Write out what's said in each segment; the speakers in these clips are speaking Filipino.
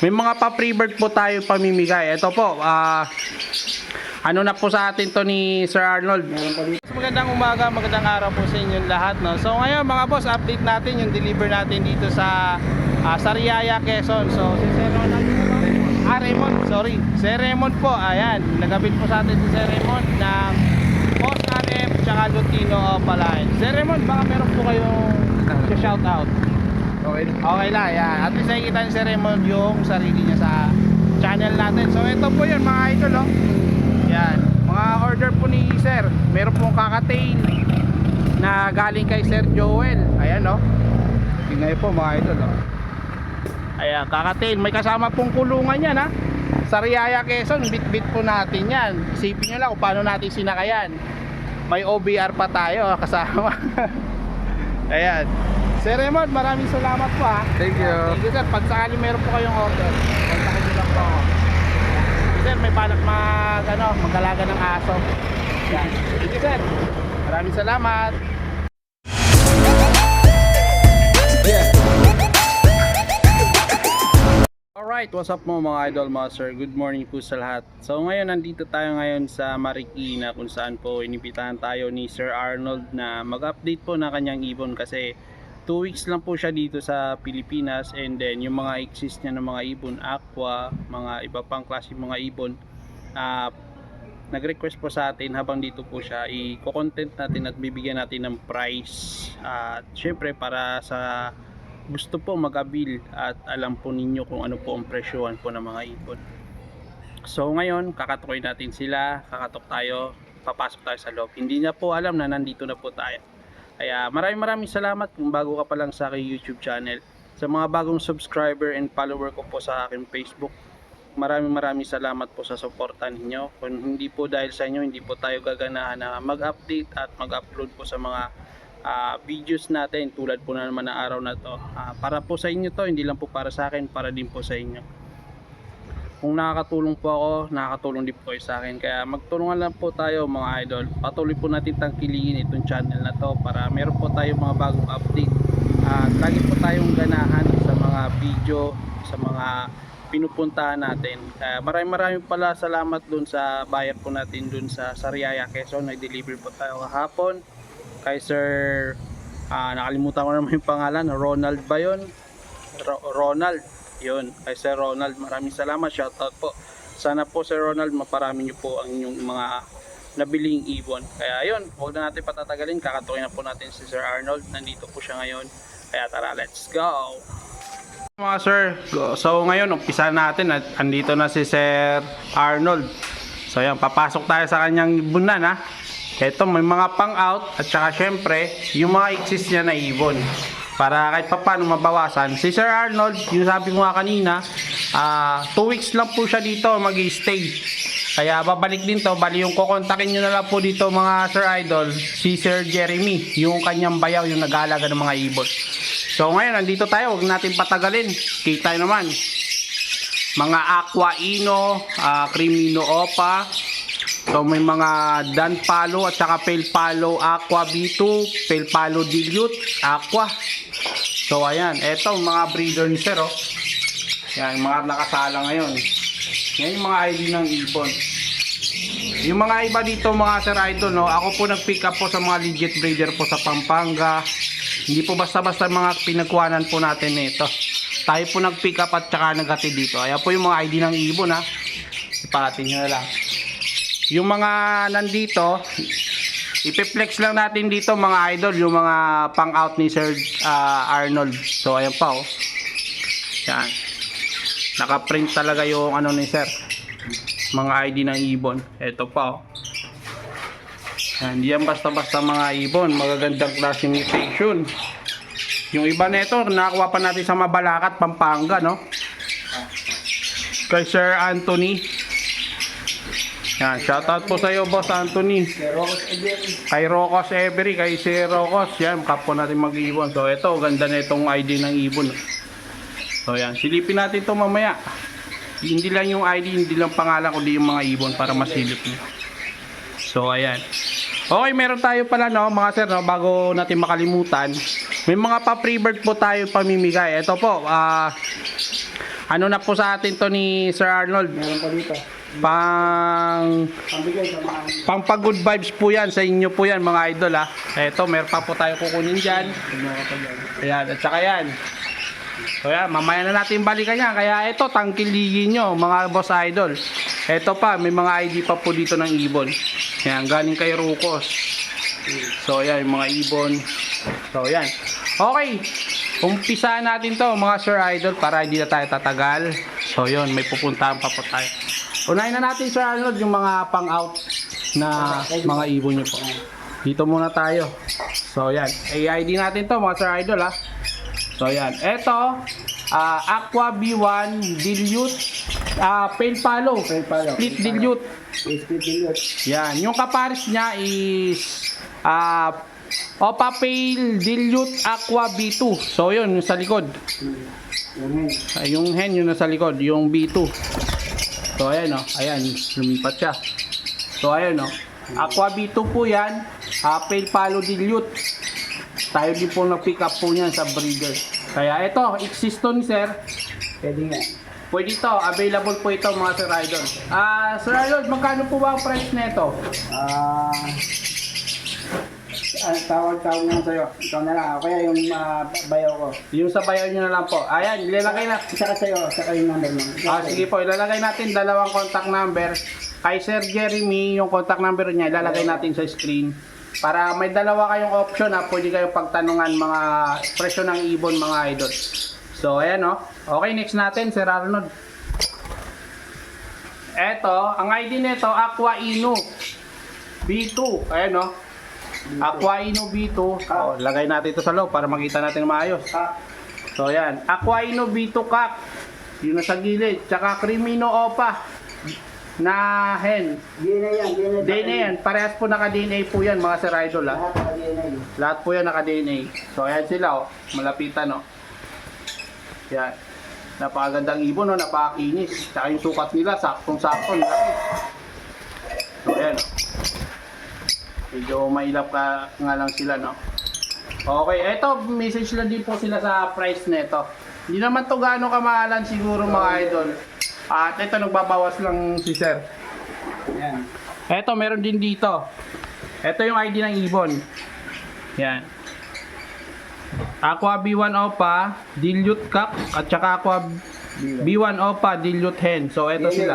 May mga pa-pre-bird po tayo pamimigay. Ito po, ah, ano na po sa atin to ni Sir Arnold. Magandang umaga, magandang araw po sa inyong lahat. No? So ngayon mga boss, update natin yung deliver natin dito sa ah, Sariaya, Quezon. So si Sir Ronald, ah Raymond, sorry. Sir Raymond po, ayan, nagabit po sa atin si Sir Raymond ng Post RF tsaka Lutino Opaline. Sir Raymond, baka meron po kayong shout out. Okay. Lang, yan. At least nakikita ni Sir Raymond yung sarili niya sa channel natin. So ito po yun mga idol, oh. Yan. Mga order po ni Sir. Meron pong kakatail na galing kay Sir Joel. Ayan, oh. Tingnan po mga idol, oh. Ayan, kakatail. May kasama pong kulungan yan, ha. Sariaya Quezon, bit-bit po natin yan. Isipin nyo lang kung paano natin sinakayan. May OBR pa tayo, ah, kasama. Ayan. Sir Raymond, maraming salamat po ha. Thank you. Thank you sir. Pag sakali meron po kayong order, kontakin nyo lang po ako. Sir, may balak mag, ano, mag-alaga ng aso. Yan. Thank you sir. Maraming salamat. Alright, what's up mo mga idol master? Good morning po sa lahat. So ngayon nandito tayo ngayon sa Marikina kung saan po inibitahan tayo ni Sir Arnold na mag-update po na kanyang ibon kasi 2 weeks lang po siya dito sa Pilipinas and then yung mga exist niya ng mga ibon, aqua, mga iba pang klase mga ibon ah, nag-request po sa atin habang dito po siya i-content natin at bibigyan natin ng price at syempre para sa gusto po mag-abil at alam po ninyo kung ano po ang presyohan po ng mga ibon. So ngayon, kakatukoy natin sila, kakatok tayo, papasok tayo sa loob. Hindi na po alam na nandito na po tayo. Kaya maraming maraming salamat kung bago ka pa lang sa aking YouTube channel. Sa mga bagong subscriber and follower ko po sa aking Facebook, maraming maraming salamat po sa suporta ninyo. Kung hindi po dahil sa inyo, hindi po tayo gaganahan na mag-update at mag-upload po sa mga ah, videos natin tulad po na naman ng araw na to. Ah, para po sa inyo to, hindi lang po para sa akin, para din po sa inyo. Kung nakakatulong po ako, nakakatulong din po kayo sa akin. Kaya magtulungan lang po tayo mga idol. Patuloy po natin tangkilikin itong channel na to para meron po tayo mga bagong update. At lagi po tayong ganahan sa mga video, sa mga pinupuntahan natin. Kaya maraming maraming pala salamat dun sa buyer po natin dun sa Sariaya, Quezon. Nag-deliver po tayo kahapon kay Sir ah, nakalimutan ko naman yung pangalan Ronald ba yun? Ro- Ronald yun. Kay Sir Ronald maraming salamat. Shoutout po. Sana po Sir Ronald maparami nyo po ang inyong mga nabiling ibon. Kaya yun huwag na natin patatagalin. Kakatukin na po natin si Sir Arnold. Nandito po siya ngayon. Kaya tara let's go. Mga sir so ngayon umpisa natin at andito na si Sir Arnold. So yan papasok tayo sa kanyang ibunan ha? Ito may mga pang out at saka syempre yung mga exist niya na ibon. Para kahit pa paano mabawasan. Si Sir Arnold, yung sabi ko nga kanina, 2 weeks lang po siya dito mag-stay. Kaya babalik din to, bali yung kukontakin nyo na lang po dito mga Sir Idol, si Sir Jeremy, yung kanyang bayaw, yung nag-aalaga ng mga ibon. So ngayon, nandito tayo, huwag natin patagalin. Kita naman. Mga Aqua Ino, ah, Crimino Opa, So may mga Dan Palo at saka Pale Palo Aqua B2, Pale Palo Dilute, Aqua. So ayan, eto mga breeder ni Sir oh. Yan, mga nakasala ngayon. Yan yung mga ID ng ibon. Yung mga iba dito mga Sir Idol, no, ako po nag-pick up po sa mga legit breeder po sa Pampanga. Hindi po basta-basta mga pinagkuhanan po natin nito. Tayo po nag-pick up at saka naghatid dito. Ayan po yung mga ID ng ibon ha. Ipatin nyo na lang. Yung mga nandito, ipiplex lang natin dito mga idol, yung mga pang out ni Sir ah, Arnold. So ayan pa oh. Yan. Naka-print talaga yung ano ni Sir. Mga ID ng ibon. Ito pa oh. Yan, yan basta-basta mga ibon, magagandang klase mutation. Yung iba nito, nakakuha pa natin sa Mabalacat, Pampanga, no? Kay Sir Anthony. Yan, shoutout po sa iyo, Boss Anthony. Kay Rocos Every, kay si Rocos. Yan, kapwa natin mag-ibon. So, ito, ganda na itong ID ng ibon. So, yan. Silipin natin ito mamaya. Hindi lang yung ID, hindi lang pangalan, kundi yung mga ibon para masilip nyo. So, ayan. Okay, meron tayo pala, no, mga sir, no, bago natin makalimutan. May mga pa-pre-bird po tayo pamimigay. Ito po, ah... Ano na po sa atin to ni Sir Arnold? Meron pa dito. Pang pang pag good vibes po yan sa inyo po yan mga idol ha. Eto, meron pa po tayo kukunin dyan. Ayan, at saka yan. So yan, mamaya na natin balikan yan. Kaya ito, tangkiligin nyo mga boss idol. Ito pa, may mga ID pa po dito ng ibon. Yan, galing kay Rukos. So yan, yung mga ibon. So yan. Okay, umpisahan natin to mga sir idol para hindi na tayo tatagal. So yun, may pupuntahan pa po tayo. Unahin na natin sir Arnold yung mga pang-out na mga ibon nyo po. Dito muna tayo. So yan, AID natin to mga sir idol ha. So yan, eto ah, Aqua B1 Dilute ah Pale Palo. Pale Palo. Split Dilute. Split dilute. Yan, yung kapares niya is ah Opa Pale Dilute Aqua B2. So yun, yung sa likod. Yan yun. Ah, yung hen yun nasa likod, yung B2. So ayan oh, ayan, lumipat siya. So ayan oh. Aqua B2 po yan, uh, Pale Palo Dilute. Tayo din po na-pick up po niyan sa breeder. Kaya ito, existon sir, Pwede nga. pwede ito, available po ito mga Sir Idol. Ah, Sir Idol, magkano po ba ang price nito? Ah... ah, tawag-tawag na lang sa'yo. Ikaw na lang. Kaya yung ah, bayaw ko. Yung sa bayo nyo na lang po. Ayan, ilalagay na. Isa ka sa'yo. Isa ka yung number mo. Ah, sige po, ilalagay natin dalawang contact number. Kay Sir Jeremy, yung contact number niya, ilalagay natin sa screen. Para may dalawa kayong option na pwede kayong pagtanungan mga presyo ng ibon mga idol. So, ayan o. Okay, next natin, Sir Arnold. Eto, ang ID nito, Aqua Inu. B2. Ayan o. Aqua Inu B2. Oh, lagay natin ito sa loob para makita natin maayos. Ah, So yan, Aqua Inu B2 Cup. Yung nasa gilid. Tsaka Crimino Opa na hen. DNA yan. DNA. DNA yan. Parehas po naka-DNA po yan mga Sir Idol ha. Lahat naka DNA. Lahat po yan naka-DNA. So ayan sila oh. Malapitan oh. Yan. Napakagandang ibon oh. Napakakinis. Tsaka yung sukat nila. Saktong-sakto. So ayan oh. Medyo mailap ka nga lang sila no. Okay, eto message lang din po sila sa price nito. Hindi naman to gaano kamahalan siguro mga idol. At ito nagbabawas lang si Sir. Yan. Eto, meron din dito. Ito yung ID ng ibon. Yan. Aqua B1 Opa, Dilute Cup, at saka Aqua B1 Opa, Dilute Hen. So, eto DNA, sila.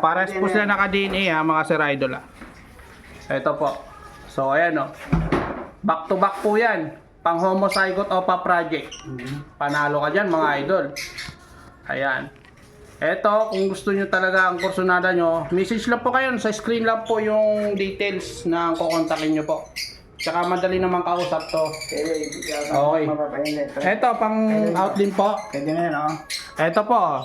Pares po sila naka-DNA ha, mga Sir Idol ha. Ito po. So, ayan o. Back to back po yan. Pang homozygote Opa Project. Mhm. Panalo ka dyan mga idol. Ayan. Eto, kung gusto nyo talaga ang kursunada nyo, message lang po kayo. Sa screen lang po yung details na kukontakin nyo po. Tsaka madali naman kausap to. Okay. Eto, pang out din po. Pwede na yan, oh. Eto po.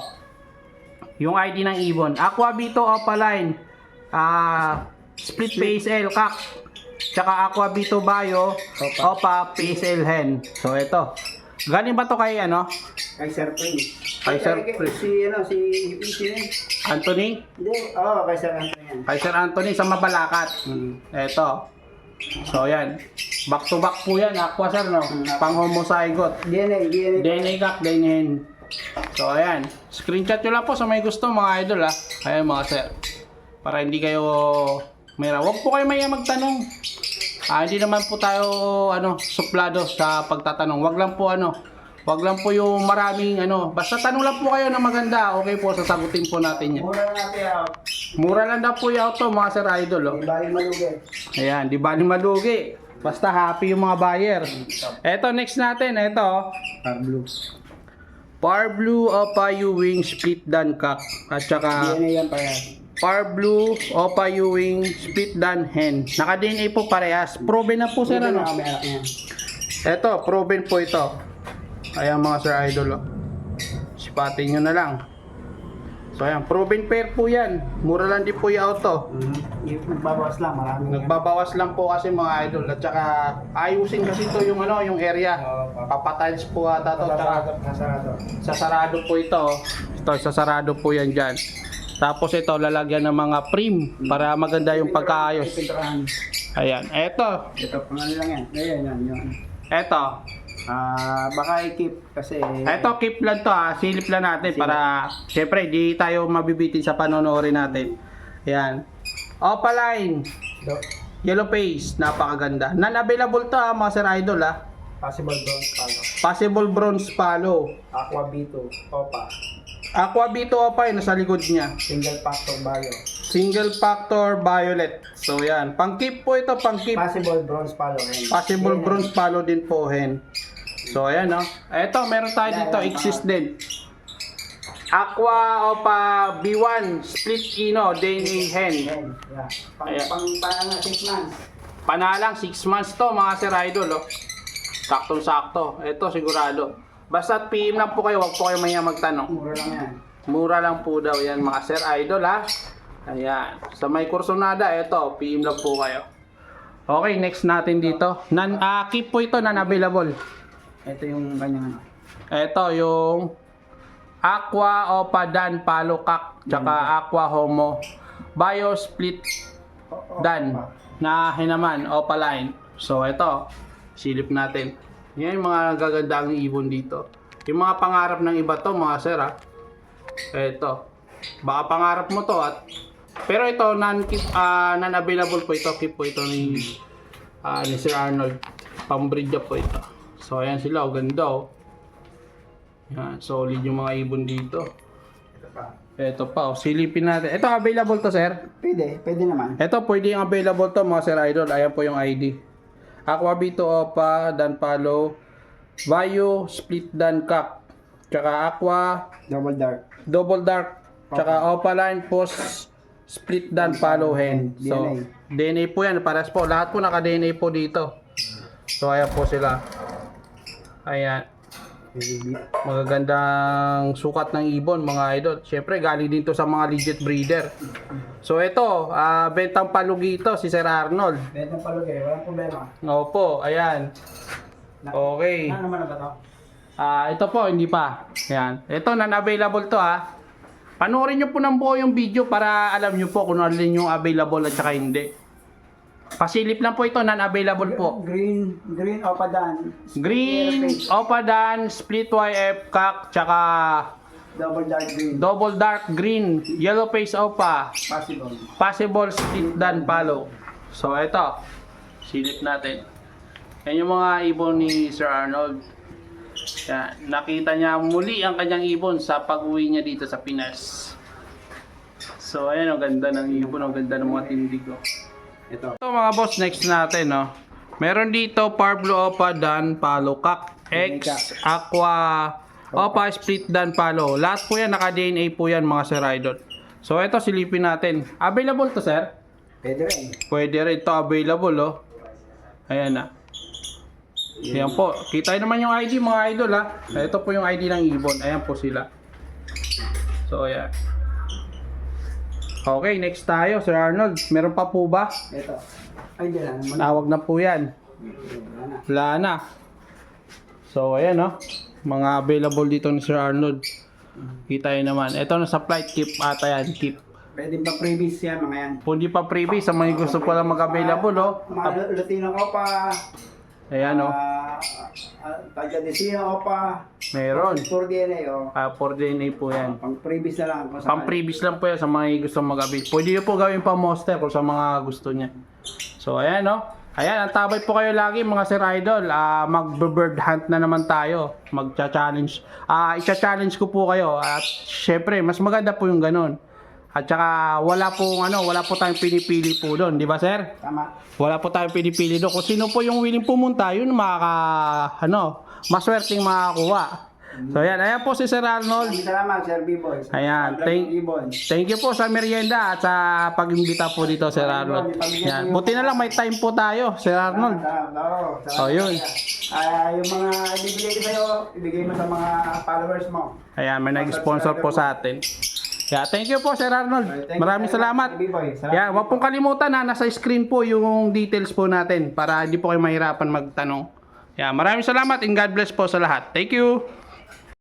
Yung ID ng ibon. Aqua Bito Opaline. Ah, split PSL kak. Tsaka Aqua Bito Bio. Opa. Opa PSL hen. So eto. Galing ba to kay ano? Kay Sir Prince. Kay Sir Prince. Si, ano, si, si, Anthony? Hindi, oo, oh, kay Sir Anthony yan. Kay Sir Anthony sa Mabalakat. Hmm. Eto. So yan. Back to back po yan. Aqua sir no. Pang homozygote. DNA, DNA. DNA kak, DNA hen. So ayan. Screenshot nyo lang po sa may gusto mga idol ha. Ayan mga sir. Para hindi kayo mayra. Huwag po kayo maya magtanong. Ah, hindi naman po tayo ano, suplado sa pagtatanong. Wag lang po ano, wag lang po yung maraming ano, basta tanong lang po kayo na maganda, okay po, sasagutin po natin yan. Mura na natin, ah. Mura lang daw po yung auto, mga sir idol. Oh. Di bali malugi. Ayan, di ba ni malugi? Basta happy yung mga buyer. Eto, next natin, eto. Ah, blue. Par Blue Opa U-Wing Split Dan Cock. At saka DNA yan pa yan. Par Blue Opa U-Wing Split Dan Hen. Naka-DNA po parehas. Proven na po sir ano. niya. Eto, proven po ito. Ayan mga sir idol. Oh. Sipatin nyo na lang. So ayan, proven pair po yan. Mura lang din po yung auto. Mhm. Yung Magbabawas lang, marami. yan. Nagbabawas lang po kasi mga idol. At saka ayusin kasi ito yung ano, yung area. Papatiles po ata to. Tsaka Nasarado, nasarado. sasarado po ito. Ito, sasarado po yan dyan. Tapos ito, lalagyan ng mga prim para maganda yung pagkaayos. Ayan, eto. Ito, pangalan lang yan. Ayan, yan, yan. Eto. Ah, baka i-keep kasi... Ito, keep lang to ha. Silip lang natin para, syempre, di tayo mabibitin sa panonorin natin. Ayan. Opaline. Yellow face. Napakaganda. Non-available to ha, mga sir idol ha. Possible bronze palo. Possible bronze palo. Aqua B2. Opa. Aqua Bito Opa, yun, nasa likod niya. Single factor bio. Single factor violet. So yan. Pang keep po ito, pang keep. Possible bronze palo rin. Possible Yan, bronze palo din po, hen. So, ayan, no. Ito, meron tayo dito, exist din. Aqua Opa B1 Split Ino DNA Hen. Yeah. Pang, Ayan. pang, pang, 6 months. Panalang 6 months to, mga sir idol, oh. Saktong-sakto. Ito, sigurado. Basta PM lang po kayo, wag po kayo maya magtanong. Mura lang yan. Mura lang po daw yan, mga sir idol, ha. Ayan. Sa may kursonada, ito, PM lang po kayo. Okay, next natin dito. Nan, ah, keep po ito, non-available. Ito yung kanyang ano. Ito yung Aqua Opa Dan Palukak tsaka Aqua Homo Bio Split Dan na hinaman Opa line. So ito, silip natin. Yan yung mga gagandang ibon dito. Yung mga pangarap ng iba to mga sir ha. Ito. Baka pangarap mo to at pero ito non ah, non-available po ito. Keep po ito ni ah, ni Sir Arnold. Pambreed po ito. So ayan sila, oh, ganda oh. Yan, solid yung mga ibon dito. Ito pa. Ito pa, oh, silipin natin. Ito available to, sir. Pwede, pwede naman. Ito, pwede yung available to, mga sir idol. Ayan po yung ID. Aqua Bito Opa, Dan Palo, Vayo, Split Dan Cup, tsaka Aqua, Double dark. Double Dark, tsaka Opa Line Post, Split Dan Palo Hen. So, DNA. DNA po yan, pares po. Lahat po naka-DNA po dito. So, ayan po sila. Ayan. Magagandang sukat ng ibon mga idol. Siyempre galing din to sa mga legit breeder. So ito, ah bentang palugi ito si Sir Arnold. Bentang palugay, walang problema. Opo, ayan. Okay. Ano naman na ba to? Ah, ito po hindi pa. Ayan. Ito non-available to ha. Panoorin niyo po ng buo yung video para alam niyo po kung alin yung available at saka hindi. Pasilip lang po ito, non-available po. Green, green opa dan. Green, Opadan, Split YF, Kak, tsaka Double dark green. Double Dark Green, Yellow Face Opa, Possible. Possible Split Dan Palo. So ito, silip natin. Yan yung mga ibon ni Sir Arnold. Yan, nakita niya muli ang kanyang ibon sa pag-uwi niya dito sa Pinas. So ayan, ang ganda ng ibon, ang ganda ng mga tindig. Oh. Ito. Ito mga boss, next natin, no. Meron dito Parblo Opa Dan Palo Kak X Aqua Opa Split Dan Palo. Lahat po yan naka-DNA po yan mga sir idol. So ito silipin natin. Available to sir? Pwede rin. Pwede rin ito available oh. Ayan na. Ayan po. Kita naman yung ID mga idol ha. Ito po yung ID ng ibon. Ayan po sila. So ayan. Okay, next tayo Sir Arnold. Meron pa po ba? Ito. Ay, hindi lang naman. Tawag na po yan. Wala na. So, ayan no. Mga available dito ni Sir Arnold. Kita nyo naman. Ito na sa flight keep ata yan. Keep. Pwede ba previous yan, mga yan? Kung di pa freebie, sa mga gusto pa lang mag-available oh. Mga Latino ko pa. Ayan oh. ah, ah, Taga-Desino ko pa. Meron. Tour DNA, oh. Ah, for DNA po yan. Pang previous na lang. kung Pang sakali. previous lang po yan sa mga gusto mag-avail. Pwede nyo po gawin pa monster kung sa mga gusto niya. So, ayan no. Ayan, ang tabay po kayo lagi mga Sir Idol. Ah, mag-bird hunt na naman tayo. Magcha-challenge. Ah, icha-challenge ko po kayo. At syempre, mas maganda po yung ganun. At saka wala po ano, wala po tayong pinipili po doon, di ba sir? Tama. Wala po tayong pinipili doon. Kung sino po yung willing pumunta, yun makaka ano, maswerteng makakuha. So ayan, ayan po si Sir Arnold. Salamat, Sir B-Boy. Ayan, thank-. Thank you po sa merienda at sa pag-imbita po dito, Sir Arnold. Yan. Buti na lang may time po tayo, Sir Arnold. Oo. Oh, yun. Ah, yung mga ibibigay ko sa'yo, ibigay mo sa mga followers mo. Ayan, may nag-sponsor po sa atin. Yeah, thank you po, Sir Arnold. Thank Maraming salamat. Salamat. Yan, wag pong kalimutan na nasa screen po yung details po natin para hindi po kayo mahirapan magtanong. Yan, maraming salamat and God bless po sa lahat. Thank you.